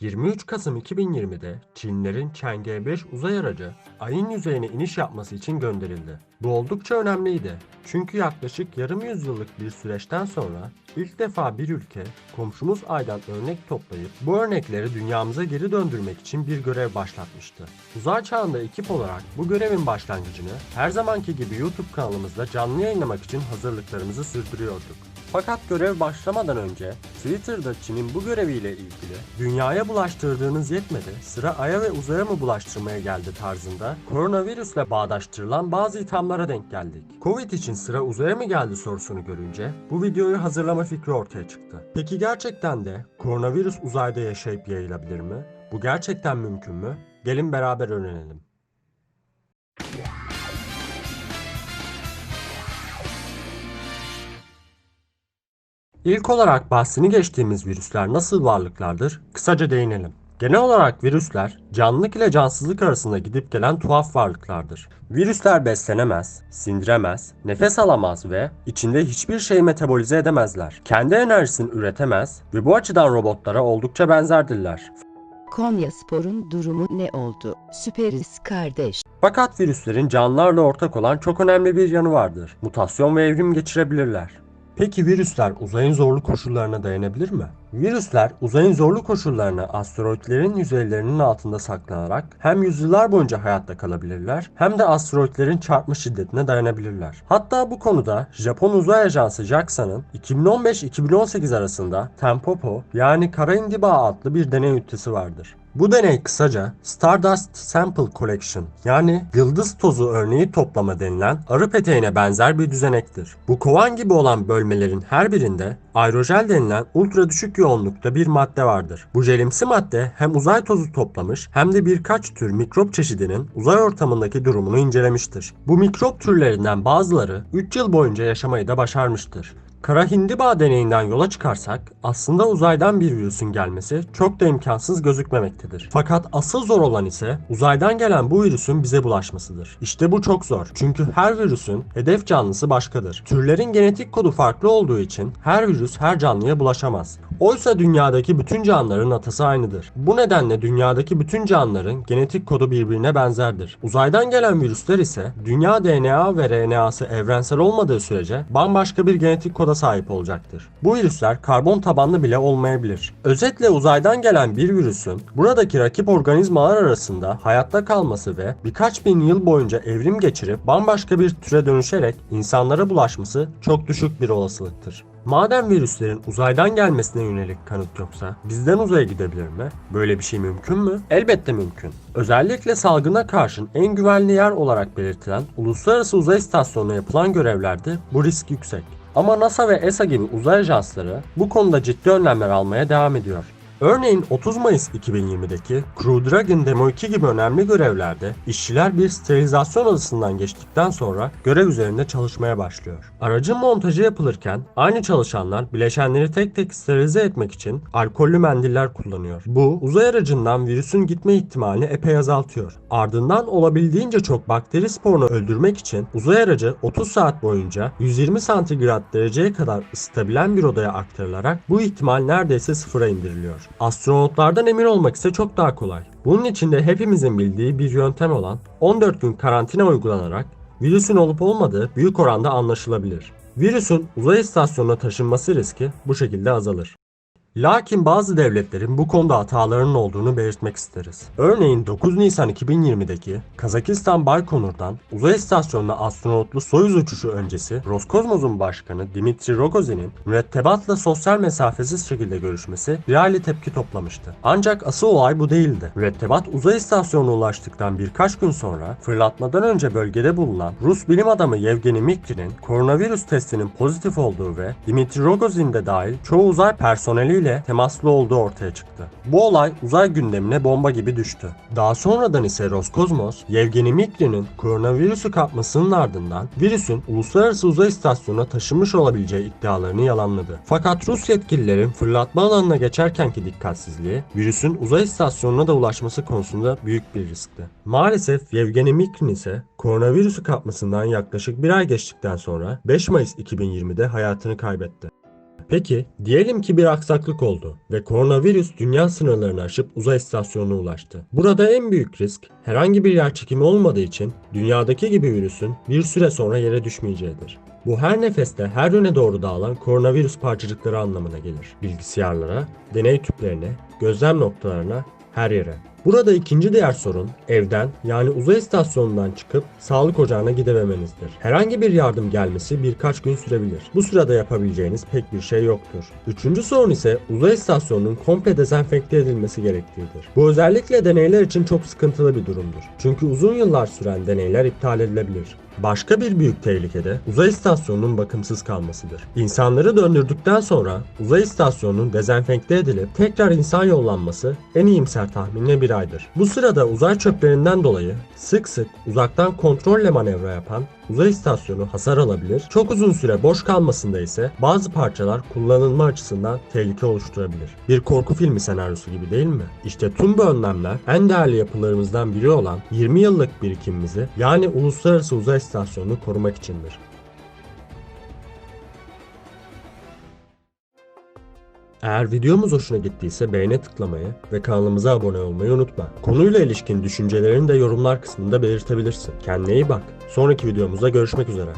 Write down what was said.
23 Kasım 2020'de Çinlerin Chang'e 5 uzay aracı ayın yüzeyine iniş yapması için gönderildi. Bu oldukça önemliydi. Çünkü yaklaşık yarım yüzyıllık bir süreçten sonra ilk defa bir ülke komşumuz aydan örnek toplayıp bu örnekleri dünyamıza geri döndürmek için bir görev başlatmıştı. Uzay çağında ekip olarak bu görevin başlangıcını her zamanki gibi YouTube kanalımızda canlı yayınlamak için hazırlıklarımızı sürdürüyorduk. Fakat görev başlamadan önce Twitter'da Çin'in bu göreviyle ilgili dünyaya bulaştırdığınız yetmedi, sıra Ay'a ve uzaya mı bulaştırmaya geldi tarzında koronavirüsle bağdaştırılan bazı ithamlara denk geldik. Covid için sıra uzaya mı geldi sorusunu görünce bu videoyu hazırlama fikri ortaya çıktı. Peki gerçekten de koronavirüs uzayda yaşayıp yayılabilir mi? Bu gerçekten mümkün mü? Gelin beraber öğrenelim. İlk olarak bahsini geçtiğimiz virüsler nasıl varlıklardır? Kısaca değinelim. Genel olarak virüsler canlılık ile cansızlık arasında gidip gelen tuhaf varlıklardır. Virüsler beslenemez, sindiremez, nefes alamaz ve içinde hiçbir şey metabolize edemezler. Kendi enerjisini üretemez ve bu açıdan robotlara oldukça benzerdirler. Konya Spor'un durumu ne oldu? Süperiz kardeş. Fakat virüslerin canlılarla ortak olan çok önemli bir yanı vardır. Mutasyon ve evrim geçirebilirler. Peki virüsler uzayın zorlu koşullarına dayanabilir mi? Virüsler uzayın zorlu koşullarına asteroidlerin yüzeylerinin altında saklanarak hem yüzyıllar boyunca hayatta kalabilirler hem de asteroidlerin çarpma şiddetine dayanabilirler. Hatta bu konuda Japon uzay ajansı JAXA'nın 2015-2018 arasında Tempopo yani Kara İndiba adlı bir deney ünitesi vardır. Bu deney kısaca Stardust Sample Collection yani yıldız tozu örneği toplama denilen arı peteğine benzer bir düzenektir. Bu kovan gibi olan bölmelerin her birinde aerojel denilen ultra düşük yoğunlukta bir madde vardır. Bu jelimsi madde hem uzay tozu toplamış hem de birkaç tür mikrop çeşidinin uzay ortamındaki durumunu incelemiştir. Bu mikrop türlerinden bazıları 3 yıl boyunca yaşamayı da başarmıştır. Kara hindiba deneyinden yola çıkarsak aslında uzaydan bir virüsün gelmesi çok da imkansız gözükmemektedir. Fakat asıl zor olan ise uzaydan gelen bu virüsün bize bulaşmasıdır. İşte bu çok zor. Çünkü her virüsün hedef canlısı başkadır. Türlerin genetik kodu farklı olduğu için her virüs her canlıya bulaşamaz. Oysa dünyadaki bütün canlıların atası aynıdır. Bu nedenle dünyadaki bütün canlıların genetik kodu birbirine benzerdir. Uzaydan gelen virüsler ise dünya DNA ve RNA'sı evrensel olmadığı sürece bambaşka bir genetik koda sahip olacaktır. Bu virüsler karbon tabanlı bile olmayabilir. Özetle uzaydan gelen bir virüsün buradaki rakip organizmalar arasında hayatta kalması ve birkaç bin yıl boyunca evrim geçirip bambaşka bir türe dönüşerek insanlara bulaşması çok düşük bir olasılıktır. Madem virüslerin uzaydan gelmesine yönelik kanıt yoksa bizden uzaya gidebilir mi? Böyle bir şey mümkün mü? Elbette mümkün. Özellikle salgına karşın en güvenli yer olarak belirtilen Uluslararası Uzay İstasyonu'na yapılan görevlerde bu risk yüksek. Ama NASA ve ESA gibi uzay ajansları bu konuda ciddi önlemler almaya devam ediyor. Örneğin 30 Mayıs 2020'deki Crew Dragon Demo 2 gibi önemli görevlerde işçiler bir sterilizasyon odasından geçtikten sonra görev üzerinde çalışmaya başlıyor. Aracın montajı yapılırken aynı çalışanlar bileşenleri tek tek sterilize etmek için alkollü mendiller kullanıyor. Bu uzay aracından virüsün gitme ihtimalini epey azaltıyor. Ardından olabildiğince çok bakteri sporunu öldürmek için uzay aracı 30 saat boyunca 120 santigrat dereceye kadar ısıtabilen bir odaya aktarılarak bu ihtimal neredeyse sıfıra indiriliyor. Astronotlardan emin olmak ise çok daha kolay. Bunun için de hepimizin bildiği bir yöntem olan 14 gün karantina uygulanarak virüsün olup olmadığı büyük oranda anlaşılabilir. Virüsün uzay istasyonuna taşınması riski bu şekilde azalır. Lakin bazı devletlerin bu konuda hatalarının olduğunu belirtmek isteriz. Örneğin 9 Nisan 2020'deki Kazakistan Baykonur'dan uzay istasyonuna astronotlu Soyuz uçuşu öncesi Roskosmos'un başkanı Dimitri Rogozin'in mürettebatla sosyal mesafesiz şekilde görüşmesi hayli tepki toplamıştı. Ancak asıl olay bu değildi. Mürettebat uzay istasyonuna ulaştıktan birkaç gün sonra fırlatmadan önce bölgede bulunan Rus bilim adamı Yevgeni Mikrin'in koronavirüs testinin pozitif olduğu ve Dimitri Rogozin de dahil çoğu uzay personeli ile temaslı olduğu ortaya çıktı. Bu olay uzay gündemine bomba gibi düştü. Daha sonradan ise Roskosmos, Yevgeni Mikrin'in koronavirüsü kapmasının ardından virüsün uluslararası uzay istasyonuna taşınmış olabileceği iddialarını yalanladı. Fakat Rus yetkililerin fırlatma alanına geçerkenki dikkatsizliği virüsün uzay istasyonuna da ulaşması konusunda büyük bir riskti. Maalesef Yevgeni Mikrin ise koronavirüsü kapmasından yaklaşık bir ay geçtikten sonra 5 Mayıs 2020'de hayatını kaybetti. Peki, diyelim ki bir aksaklık oldu ve koronavirüs dünya sınırlarını aşıp uzay istasyonuna ulaştı. Burada en büyük risk herhangi bir yer çekimi olmadığı için dünyadaki gibi virüsün bir süre sonra yere düşmeyeceğidir. Bu her nefeste her yöne doğru dağılan koronavirüs parçacıkları anlamına gelir. Bilgisayarlara, deney tüplerine, gözlem noktalarına, her yere. Burada ikinci diğer sorun evden yani uzay istasyonundan çıkıp sağlık ocağına gidememenizdir. Herhangi bir yardım gelmesi birkaç gün sürebilir. Bu sırada yapabileceğiniz pek bir şey yoktur. Üçüncü sorun ise uzay istasyonunun komple dezenfekte edilmesi gerektiğidir. Bu özellikle deneyler için çok sıkıntılı bir durumdur. Çünkü uzun yıllar süren deneyler iptal edilebilir. Başka bir büyük tehlike de uzay istasyonunun bakımsız kalmasıdır. İnsanları döndürdükten sonra uzay istasyonunun dezenfekte edilip tekrar insan yollanması en iyimser tahminle bir aydır. Bu sırada uzay çöplerinden dolayı sık sık uzaktan kontrolle manevra yapan uzay istasyonu hasar alabilir. Çok uzun süre boş kalmasında ise bazı parçalar kullanılma açısından tehlike oluşturabilir. Bir korku filmi senaryosu gibi değil mi? İşte tüm bu önlemler en değerli yapılarımızdan biri olan 20 yıllık birikimimizi yani Uluslararası Uzay İstasyonu'nu korumak içindir. Eğer videomuz hoşuna gittiyse beğene tıklamayı ve kanalımıza abone olmayı unutma. Konuyla ilişkin düşüncelerini de yorumlar kısmında belirtebilirsin. Kendine iyi bak. Sonraki videomuzda görüşmek üzere.